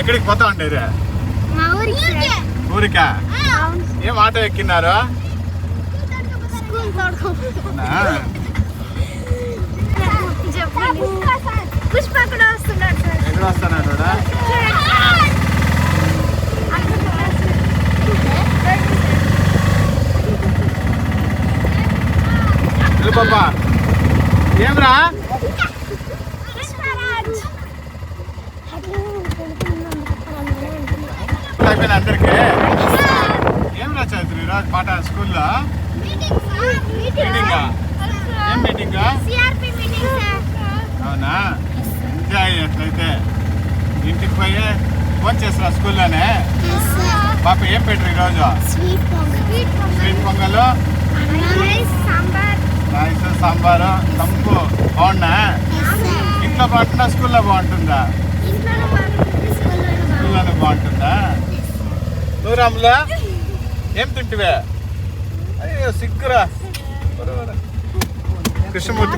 ఎక్కడికి పోతా ఉండేది ఊరికి. ఊరికా. ఏం ఆటో ఎక్కినారు? పుష్ప కూడా వస్తున్నాడు సార్. ఎక్కడ వస్తున్నాడు పాపా. ఏమ్రా అయిపోయింది అందరికి. ఏం రా చదువు ఈరోజు పాట స్కూల్లో? మీటింగా ఏం మీటింగ్ అవునా? ఎంజాయ్ ఎట్లయితే ఇంటికి పోయి ఫోన్ చేస్తున్నా స్కూల్లోనే? పాప ఏం పెట్టరు ఈరోజు? స్వీట్ పొంగల్. రైస్ సాంబార్. తంపు బాగున్నా ఇంట్లో బాగుంటుందా? స్కూల్లో బాగుంటుంది? స్కూల్లోనే బాగుంటుంది? స్కూల్లోనే బాగుంటుందా నువ్వు రాములా? ఏం తింటివే? అయ్యో సిగ్గురా. కృష్ణమూర్తి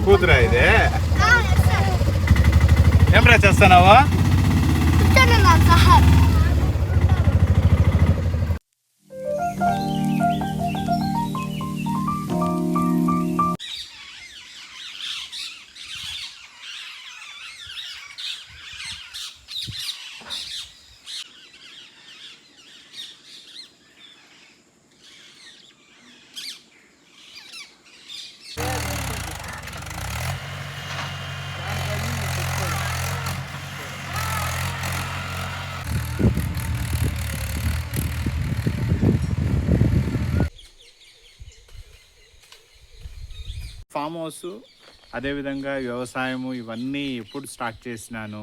ఫామ్ హౌస్ అదేవిధంగా వ్యవసాయము ఇవన్నీ ఎప్పుడు స్టార్ట్ చేసినాను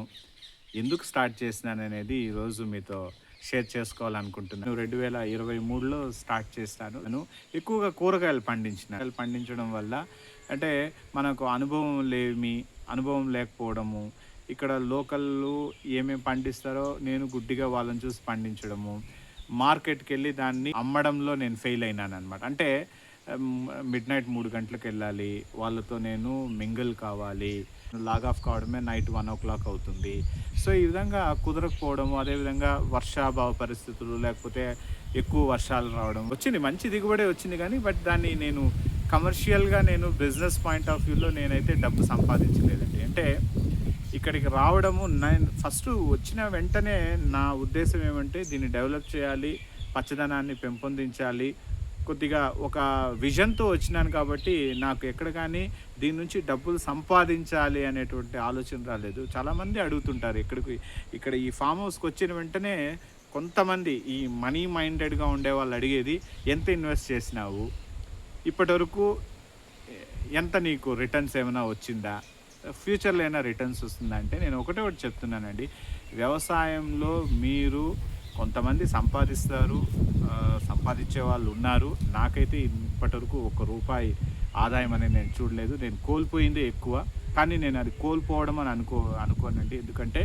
ఎందుకు స్టార్ట్ చేసినాను అనేది ఈరోజు మీతో షేర్ చేసుకోవాలనుకుంటున్నాను రెండు వేల ఇరవై మూడులో స్టార్ట్ చేస్తాను. నేను ఎక్కువగా కూరగాయలు పండించిన. పండించడం వల్ల అంటే మనకు అనుభవం లేమి అనుభవం లేకపోవడము ఇక్కడ లోకల్లు ఏమేమి పండిస్తారో నేను గుడ్డిగా వాళ్ళని చూసి పండించడము మార్కెట్కి వెళ్ళి దాన్ని అమ్మడంలో నేను ఫెయిల్ అయినాను అనమాట అంటే మిడ్ నైట్ మూడు గంటలకు వెళ్ళాలి. వాళ్ళతో నేను మింగిల్ కావాలి. లాగ్ ఆఫ్ కావడమే నైట్ వన్ ఓ క్లాక్ అవుతుంది. సో ఈ విధంగా కుదరకపోవడం అదేవిధంగా వర్షాభావ పరిస్థితులు లేకపోతే ఎక్కువ వర్షాలు రావడం వచ్చింది. మంచి దిగుబడి వచ్చింది కానీ బట్ దాన్ని నేను కమర్షియల్గా నేను బిజినెస్ పాయింట్ ఆఫ్ వ్యూలో నేనైతే డబ్బు సంపాదించలేదండి. అంటే ఇక్కడికి రావడము నేను ఫస్ట్ వచ్చిన వెంటనే నా ఉద్దేశం ఏమంటే దీన్ని డెవలప్ చేయాలి పచ్చదనాన్ని పెంపొందించాలి కొద్దిగా ఒక విజన్తో వచ్చినాను కాబట్టి నాకు ఎక్కడ కానీ దీని నుంచి డబ్బులు సంపాదించాలి అనేటువంటి ఆలోచన రాలేదు. చాలామంది అడుగుతుంటారు ఇక్కడికి ఇక్కడ ఈ ఫామ్ హౌస్కి వచ్చిన వెంటనే కొంతమంది ఈ మనీ మైండెడ్గా ఉండే వాళ్ళు అడిగేది ఎంత ఇన్వెస్ట్ చేసినావు? ఇప్పటివరకు ఎంత నీకు రిటర్న్స్ ఏమైనా వచ్చిందా? ఫ్యూచర్లో అయినా రిటర్న్స్ వస్తుందా? అంటే నేను ఒకటే ఒకటి చెప్తున్నానండి. వ్యవసాయంలో మీరు కొంతమంది సంపాదిస్తారు సంపాదించే వాళ్ళు ఉన్నారు. నాకైతే ఇప్పటివరకు ఒక రూపాయి ఆదాయం అనేది నేను చూడలేదు. నేను కోల్పోయిందే ఎక్కువ. కానీ నేను అది కోల్పోవడం అని అనుకో అనుకోనండి. ఎందుకంటే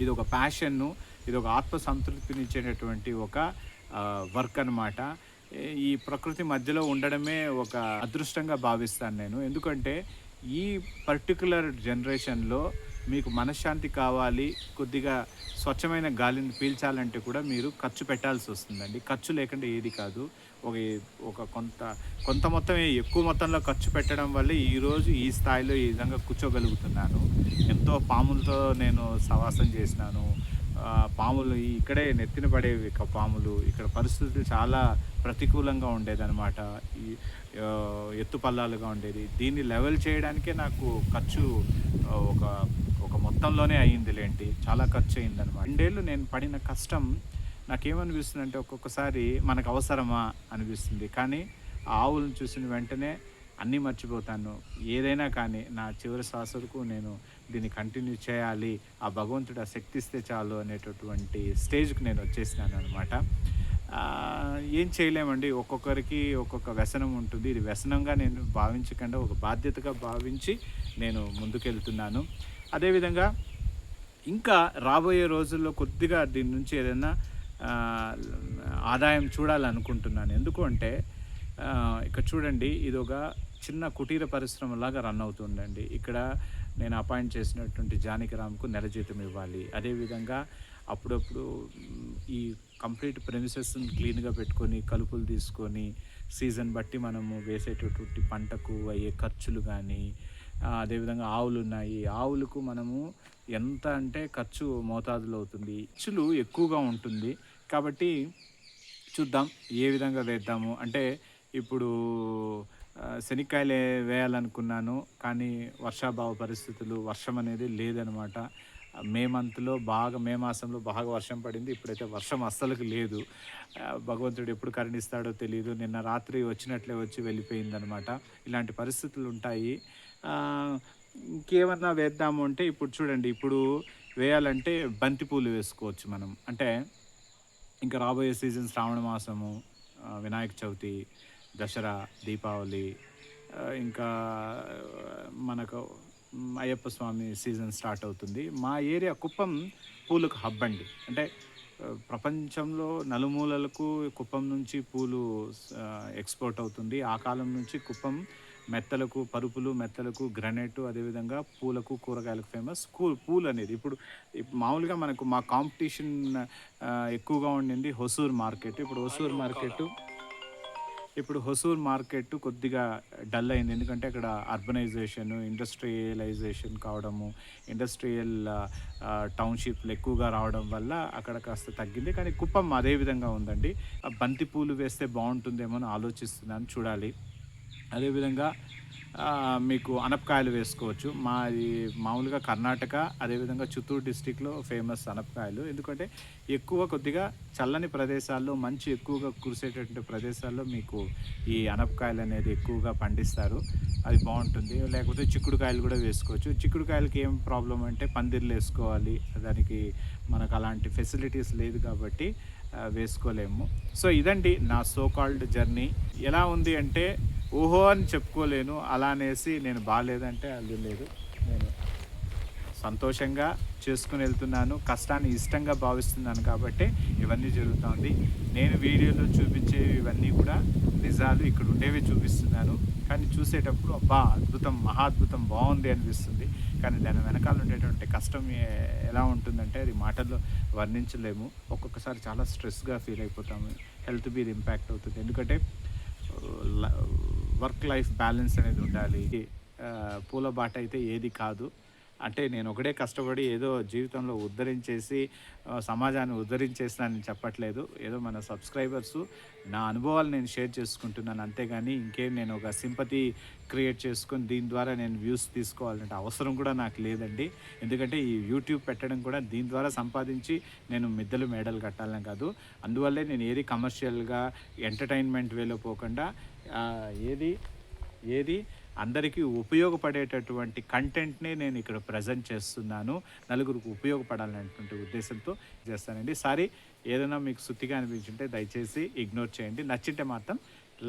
ఇది ఒక ప్యాషన్ను ఇది ఒక ఆత్మ సంతృప్తినిచ్చేటటువంటి ఒక వర్క్ అనమాట ఈ ప్రకృతి మధ్యలో ఉండడమే ఒక అదృష్టంగా భావిస్తాను నేను. ఎందుకంటే ఈ పర్టికులర్ జనరేషన్లో మీకు మనశ్శాంతి కావాలి కొద్దిగా స్వచ్ఛమైన గాలిని పీల్చాలంటే కూడా మీరు ఖర్చు పెట్టాల్సి వస్తుందండి. ఖర్చు లేకుండా ఏది కాదు. ఒక ఒక కొంత కొంత మొత్తం ఎక్కువ మొత్తంలో ఖర్చు పెట్టడం వల్ల ఈరోజు ఈ స్థాయిలో ఈ విధంగా కూర్చోగలుగుతున్నాను. ఎంతో పాములతో నేను సవాసం చేసినాను. పాములు ఇక్కడే నెత్తిన పడేవి పాములు ఇక్కడ పరిస్థితులు చాలా ప్రతికూలంగా ఉండేదన్నమాట. ఈ ఎత్తు పల్లాలుగా ఉండేది. దీన్ని లెవెల్ చేయడానికే నాకు ఖర్చు ఒక మొత్తంలోనే అయ్యింది లేంటి చాలా ఖర్చు అయిందనమాట రెండేళ్ళు నేను పడిన కష్టం నాకేమనిపిస్తుంది అంటే ఒక్కొక్కసారి మనకు అవసరమా అనిపిస్తుంది. కానీ ఆ ఆవులను చూసిన వెంటనే అన్నీ మర్చిపోతాను. ఏదైనా కానీ నా చివరి శ్వాస వరకు నేను దీన్ని కంటిన్యూ చేయాలి ఆ భగవంతుడు ఆ శక్తిస్తే చాలు అనేటటువంటి స్టేజ్కి నేను వచ్చేసినాను అనమాట ఏం చేయలేమండి. ఒక్కొక్కరికి ఒక్కొక్క వ్యసనం ఉంటుంది. ఇది వ్యసనంగా నేను భావించకుండా ఒక బాధ్యతగా భావించి నేను ముందుకెళ్తున్నాను. అదేవిధంగా ఇంకా రాబోయే రోజుల్లో కొద్దిగా దీని నుంచి ఏదైనా ఆదాయం చూడాలనుకుంటున్నాను. ఎందుకు అంటే ఇక్కడ చూడండి ఇది ఒక చిన్న కుటీర పరిశ్రమలాగా రన్ అవుతుందండి. ఇక్కడ నేను అపాయింట్ చేసినటువంటి జానకిరామ్కు నెల జీతం ఇవ్వాలి. అదేవిధంగా అప్పుడప్పుడు ఈ కంప్లీట్ ప్రెమిసెస్ని క్లీన్గా పెట్టుకొని కలుపులు తీసుకొని సీజన్ బట్టి మనము వేసేటటువంటి పంటకు అయ్యే ఖర్చులు కానీ అదేవిధంగా ఆవులు ఉన్నాయి. ఆవులకు మనము ఎంత అంటే ఖర్చు మోతాదులో అవుతుంది ఖర్చులు ఎక్కువగా ఉంటుంది. కాబట్టి చూద్దాం ఏ విధంగా వేద్దాము. అంటే ఇప్పుడు ఆ, శనక్కాయలు వేయాలనుకున్నాను. కానీ వర్షాభావ పరిస్థితులు వర్షం అనేది లేదనమాట. మే మంత్లో బాగా మే మాసంలో బాగా వర్షం పడింది. ఇప్పుడైతే వర్షం అస్సలకు లేదు. భగవంతుడు ఎప్పుడు కరుణిస్తాడో తెలియదు నిన్న రాత్రి వచ్చినట్లే వచ్చి వెళ్ళిపోయిందనమాట. ఇలాంటి పరిస్థితులు ఉంటాయి. ఇంకేమన్నా వేద్దాము అంటే ఇప్పుడు చూడండి. ఇప్పుడు వేయాలంటే బంతిపూలు వేసుకోవచ్చు మనం. అంటే ఇంకా రాబోయే సీజన్ శ్రావణ మాసము వినాయక చవితి దసరా దీపావళి ఇంకా మనకు అయ్యప్ప స్వామి సీజన్ స్టార్ట్ అవుతుంది. మా ఏరియా కుప్పం పూలకు హబ్ అండి. అంటే ప్రపంచంలో నలుమూలలకు కుప్పం నుంచి పూలు ఎక్స్పోర్ట్ అవుతుంది. ఆ కాలం నుంచి కుప్పం మెత్తలకు పరుపులు మెత్తలకు గ్రనైట్ అదేవిధంగా పూలకు కూరగాయలకు ఫేమస్ కూ పూలు అనేది. ఇప్పుడు మామూలుగా మనకు మా కాంపిటీషన్ ఎక్కువగా ఉండింది హొసూర్ మార్కెట్. ఇప్పుడు హొసూర్ మార్కెట్ ఇప్పుడు హొసూర్ మార్కెట్ కొద్దిగా డల్ అయింది. ఎందుకంటే అక్కడ అర్బనైజేషన్ ఇండస్ట్రియలైజేషన్ కావడము ఇండస్ట్రియల్ టౌన్షిప్లు ఎక్కువగా రావడం వల్ల అక్కడ కాస్త తగ్గింది. కానీ కుప్పం అదే విధంగా ఉందండి. బంతిపూలు బంతి పూలు వేస్తే బాగుంటుందేమో అని ఆలోచిస్తున్నాను చూడాలి. అదేవిధంగా మీకు అనపకాయలు వేసుకోవచ్చు. మాది మామూలుగా కర్ణాటక అదేవిధంగా చిత్తూరు డిస్టిక్లో ఫేమస్ అనపకాయలు. ఎందుకంటే ఎక్కువ కొద్దిగా చల్లని ప్రదేశాల్లో మంచు ఎక్కువగా కురిసేటటువంటి ప్రదేశాల్లో మీకు ఈ అనపకాయలు అనేది ఎక్కువగా పండిస్తారు. అది బాగుంటుంది. లేకపోతే చిక్కుడుకాయలు కూడా వేసుకోవచ్చు. చిక్కుడుకాయలకి ఏం ప్రాబ్లం అంటే పందిర్లు వేసుకోవాలి. దానికి మనకు అలాంటి ఫెసిలిటీస్ లేదు కాబట్టి వేసుకోలేము. సో ఇదండి నా సో కాల్డ్ జర్నీ. ఎలా ఉంది అంటే ఊహో అని చెప్పుకోలేను. అలా అనేసి నేను బాగాలేదంటే అది లేదు. నేను సంతోషంగా చేసుకుని వెళ్తున్నాను. కష్టాన్ని ఇష్టంగా భావిస్తున్నాను కాబట్టి ఇవన్నీ జరుగుతుంది. నేను వీడియోలో చూపించేవి ఇవన్నీ కూడా నిజాలు ఇక్కడ ఉండేవి చూపిస్తున్నాను. కానీ చూసేటప్పుడు అబ్బా అద్భుతం మహాద్భుతం బాగుంది అనిపిస్తుంది. కానీ దాని వెనకాల ఉండేటువంటి కష్టం ఎలా ఉంటుందంటే అది మాటల్లో వర్ణించలేము. ఒక్కొక్కసారి చాలా స్ట్రెస్గా ఫీల్ అయిపోతాము. హెల్త్ మీద ఇంపాక్ట్ అవుతుంది. ఎందుకంటే వర్క్ లైఫ్ బ్యాలెన్స్ అనేది ఉండాలి. పూల బాట అయితే ఏది కాదు. అంటే నేను ఒకడే కష్టపడి ఏదో జీవితంలో ఉద్ధరించేసి సమాజాన్ని ఉద్ధరించేస్తానని చెప్పట్లేదు. ఏదో మన సబ్స్క్రైబర్స్ నా అనుభవాలు నేను షేర్ చేసుకుంటున్నాను. అంతేగాని ఇంకేం నేను ఒక సింపతి క్రియేట్ చేసుకొని దీని ద్వారా నేను వ్యూస్ తీసుకోవాలంటే అవసరం కూడా నాకు లేదండి. ఎందుకంటే ఈ యూట్యూబ్ పెట్టడం కూడా దీని ద్వారా సంపాదించి నేను మిద్దలు మేడలు కట్టాలని కాదు. అందువల్లే నేను ఏది కమర్షియల్గా ఎంటర్టైన్మెంట్ వేలో పోకుండా ఏది? ఏది? అందరికీ ఉపయోగపడేటటువంటి కంటెంట్నే నేను ఇక్కడ ప్రజెంట్ చేస్తున్నాను. నలుగురికి ఉపయోగపడాలనేటువంటి ఉద్దేశంతో చేస్తానండి. సారీ ఏదైనా మీకు సుత్తిగా అనిపించుంటే దయచేసి ఇగ్నోర్ చేయండి. నచ్చింటే మాత్రం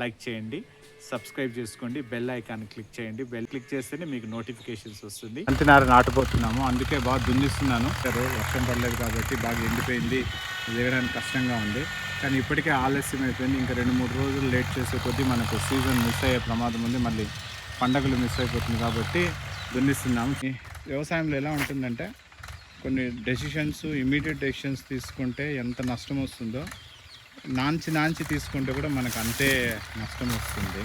లైక్ చేయండి సబ్స్క్రైబ్ చేసుకోండి బెల్ ఐకాన్ క్లిక్ చేయండి. బెల్ క్లిక్ చేస్తేనే మీకు నోటిఫికేషన్స్ వస్తుంది. అంతినార నాటుపోతున్నాము అందుకే బాగా దున్నిస్తున్నాను. సరే వర్షం పడలేదు కాబట్టి బాగా ఎండిపోయింది. వేయడానికి కష్టంగా ఉంది. కానీ ఇప్పటికే ఆలస్యం అయిపోయింది. ఇంకా రెండు మూడు రోజులు లేట్ చేసే కొద్దీ మనకు సీజన్ మిస్ అయ్యే ప్రమాదం ఉంది. మళ్ళీ పండగలు మిస్ అయిపోతుంది కాబట్టి దున్నిస్తున్నాము. వ్యవసాయంలో ఎలా ఉంటుందంటే కొన్ని డెసిషన్స్ ఇమీడియట్ డెసిషన్స్ తీసుకుంటే ఎంత నష్టం వస్తుందో నాంచి నాంచి తీసుకుంటే కూడా మనకు అంతే నష్టం వస్తుంది.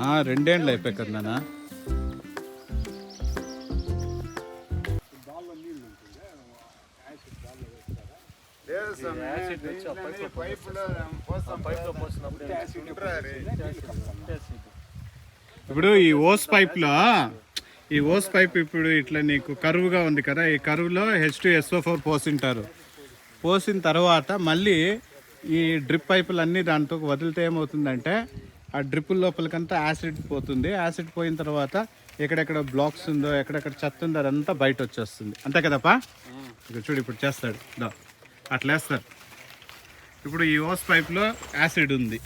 ఆ, రెండేండ్లు అయిపోయి కదా నాన్న. ఇప్పుడు ఈ ఓస్ పైప్లో ఈ ఓస్ పైప్ ఇప్పుడు ఇట్లా నీకు కరువుగా ఉంది కదా ఈ కరువులో హెచ్ టు ఎస్ఓ ఫోర్ పోసింటారు. పోసిన తర్వాత మళ్ళీ ఈ డ్రిప్ పైపులు అన్నీ దాంతో వదిలితే ఏమవుతుందంటే ఆ డ్రిప్పుల లోపలికంతా యాసిడ్ పోతుంది. యాసిడ్ పోయిన తర్వాత ఎక్కడెక్కడ బ్లాక్స్ ఉందో ఎక్కడెక్కడ చెత్త ఉందో అదంతా బయట వచ్చేస్తుంది అంతే కదప్పా? ఇక్కడ చూడు ఇప్పుడు చేస్తాడు. దా అట్లా వేస్తారు ఇప్పుడు ఈ ఓస్ పైప్లో యాసిడ్ ఉంది.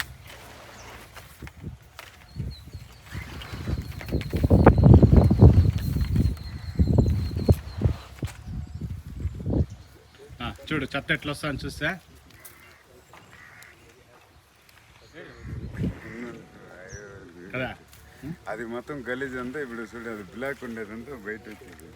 చూడు చెత్త ఎట్లా వస్తుందని చూస్తే. కదా? అది మొత్తం గలీజ్ అంతా ఇప్పుడు చూడు అది బ్లాక్ ఉండేదంతా బయట వచ్చింది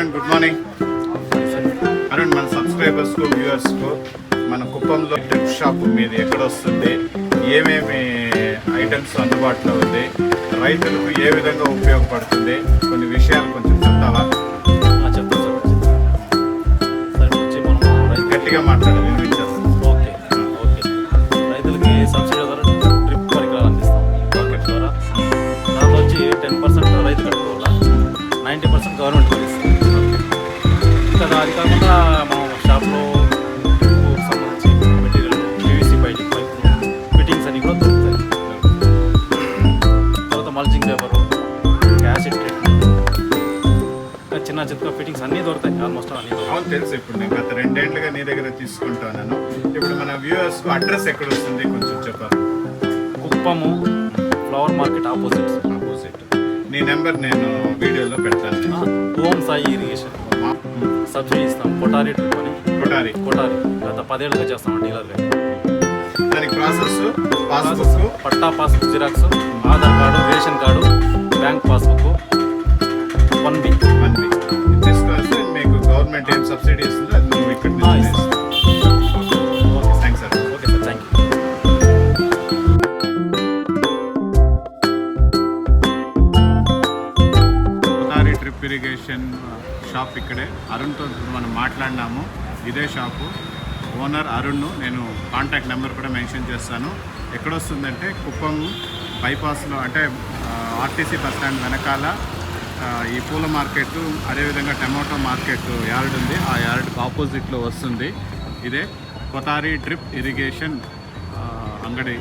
అరుణ్ గుడ్ మార్నింగ్ అరుణ్ మన సబ్స్క్రైబర్స్కు వ్యూవర్స్కు మన కుప్పంలో ట్రిప్ షాప్ మీది ఎక్కడ వస్తుంది ఏమేమి ఐటమ్స్ అందుబాటులో ఉంది? రైతులకు ఏ విధంగా ఉపయోగపడుతుంది? కొన్ని విషయాలు కొంచెం చెప్తావా? చెప్తాను రైతు గట్టిగా మాట్లాడాలి చిన్న చిన్న ఫిట్టింగ్స్ అన్నీ దొరుకుతాయి. ఆల్మోస్ట్ అన్నీ అవును తెలుసు. ఇప్పుడు నేను గత రెండేళ్ళుగా నీ దగ్గర తీసుకుంటాను ఇప్పుడు మన వ్యూవర్స్ అడ్రస్ ఎక్కడ వస్తుంది కొంచెం చెప్పాలి Kuppam flower market opposite opposite నీ నెంబర్ నేను వీడియోలో పెడతాను. ఓం సాయి ఇరిగేషన్ సబ్సిడీ ఇస్తాం. కొటారి ట్రిప్ అని. కొటారి కొటారి గత పదేళ్ళుగా చేస్తాం డీలర్గా దానికి process passbook patta passbook xerox Aadhaar card ration card bank passbook one B one మీకు గవర్నమెంట్ ఏం సబ్సిడీ ఇస్తుందో అది నువ్వు ఇక్కడ. Okay thanks sir okay sir thank you Godavari drip irrigation shop ఇక్కడే. అరుణ్తో మనం మాట్లాడినాము. ఇదే షాపు. ఓనర్ అరుణ్ నేను కాంటాక్ట్ నెంబర్ కూడా మెన్షన్ చేస్తాను. ఎక్కడ వస్తుందంటే కుప్పం బైపాస్లో అంటే ఆర్టీసీ బస్ స్టాండ్ వెనకాల ఈ పూల మార్కెట్ అదేవిధంగా టమాటో మార్కెట్ యార్డ్ ఉంది. ఆ యార్డ్కి ఆపోజిట్లో వస్తుంది. ఇదే కొతారి డ్రిప్ ఇరిగేషన్ అంగడి.